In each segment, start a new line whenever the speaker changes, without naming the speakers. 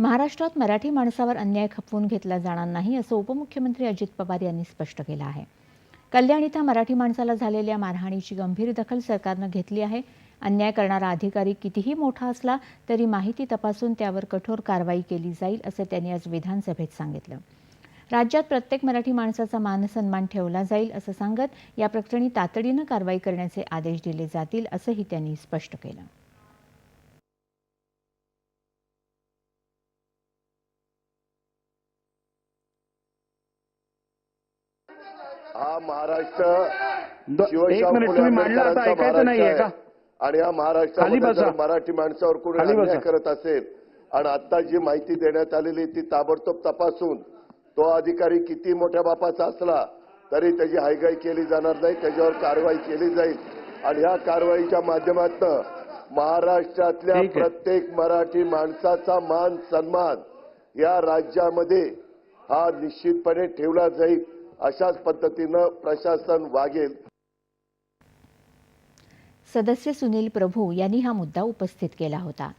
महाराष्ट्रात मराठी माणसावर अन्याय खपवून घेतला जाणार नाही असं उपमुख्यमंत्री अजित पवार यांनी स्पष्ट केलं आहे. कल्याण इथं मराठी माणसाला झालेल्या मारहाणीची गंभीर दखल सरकारनं घेतली आहे. अन्याय करणारा अधिकारी कितीही मोठा असला तरी माहिती तपासून त्यावर कठोर कारवाई केली जाईल असं त्यांनी आज विधानसभेत सांगितलं. राज्यात प्रत्येक मराठी माणसाचा मानसन्मान ठेवला जाईल असं सांगत या प्रकरणी तातडीनं कारवाई करण्याचे आदेश दिले जातील असंही त्यांनी स्पष्ट केलं.
हा महाराष्ट्र शिवशाहू
मिनिट,
फुले
तुम्ही मांडला आता
आंबेडकरांचा
ऐकायचं नाहीये
महाराष्ट्र
का?
आहे. आणि महाराष्ट्रामध्ये
बसा.
जर मराठी माणसावर कोणी अन्याय. करत असेल आणि आता जी माहिती देण्यात आलेली ती ताबडतोब तपासून तो अधिकारी किती मोठ्या बापाचा असला तरी त्याची हायगाई केली जाणार नाही त्याच्यावर कारवाई केली जाईल आणि या कारवाईच्या माध्यमातून महाराष्ट्रातल्या. प्रत्येक मराठी माणसाचा मान सन्मान या राज्यामध्ये हा निश्चितपणे ठेवला जाईल अशाच पद्धतीनं प्रशासन वागेल.
सदस्य सुनील प्रभू यांनी हा मुद्दा उपस्थित केला होता.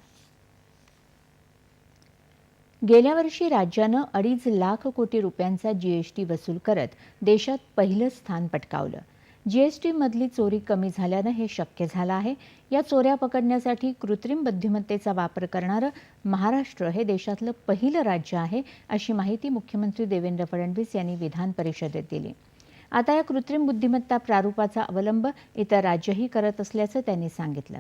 गेल्या वर्षी राज्यानं अडीच लाख कोटी रुपयांचा जीएसटी वसूल करत देशात पहिलं स्थान पटकावलं. जीएसटी मधली चोरी कमी झाल्यानं हे शक्य झालं आहे. या चोऱ्या पकडण्यासाठी कृत्रिम बुद्धिमत्तेचा वापर करणारं महाराष्ट्र हे देशातलं पहिलं राज्य आहे अशी माहिती मुख्यमंत्री देवेंद्र फडणवीस यांनी विधान परिषदेत दिली. आता या कृत्रिम बुद्धिमत्ता प्रारूपाचा अवलंब इतर राज्यही करत असल्याचं त्यांनी सांगितलं.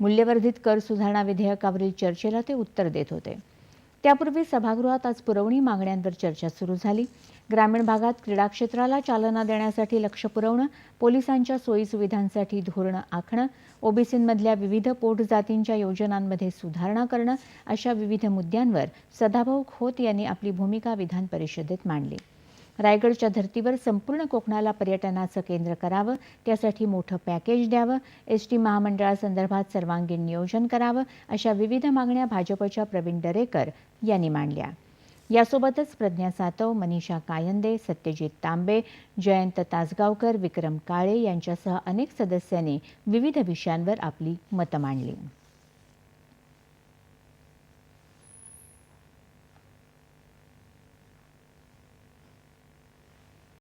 मूल्यवर्धित कर सुधारणा विधेयकावरील चर्चेला ते उत्तर देत होते. त्यापूर्वी सभागृहात आज पुरवणी मागण्यांवर चर्चा सुरू झाली. ग्रामीण भागात क्रीडा क्षेत्राला चालना देण्यासाठी लक्ष पुरवणं पोलिसांच्या सोयीसुविधांसाठी धोरणं आखणं ओबीसींमधल्या विविध पोट जातींच्या योजनांमध्ये सुधारणा करणं अशा विविध मुद्द्यांवर सदाभाऊ खोत यांनी आपली भूमिका विधान परिषदेत मांडली. रायगडच्या धर्तीवर संपूर्ण कोकणाला पर्यटनाचं केंद्र करावं त्यासाठी मोठं पॅकेज द्यावं एस टी महामंडळासंदर्भात सर्वांगीण नियोजन करावं अशा विविध मागण्या भाजपच्या प्रवीण दरेकर यांनी मांडल्या. यासोबतच प्रज्ञा सातव मनीषा कायंदे सत्यजित तांबे जयंत तासगावकर विक्रम काळे यांच्यासह अनेक सदस्यांनी विविध विषयांवर आपली मतं मांडली.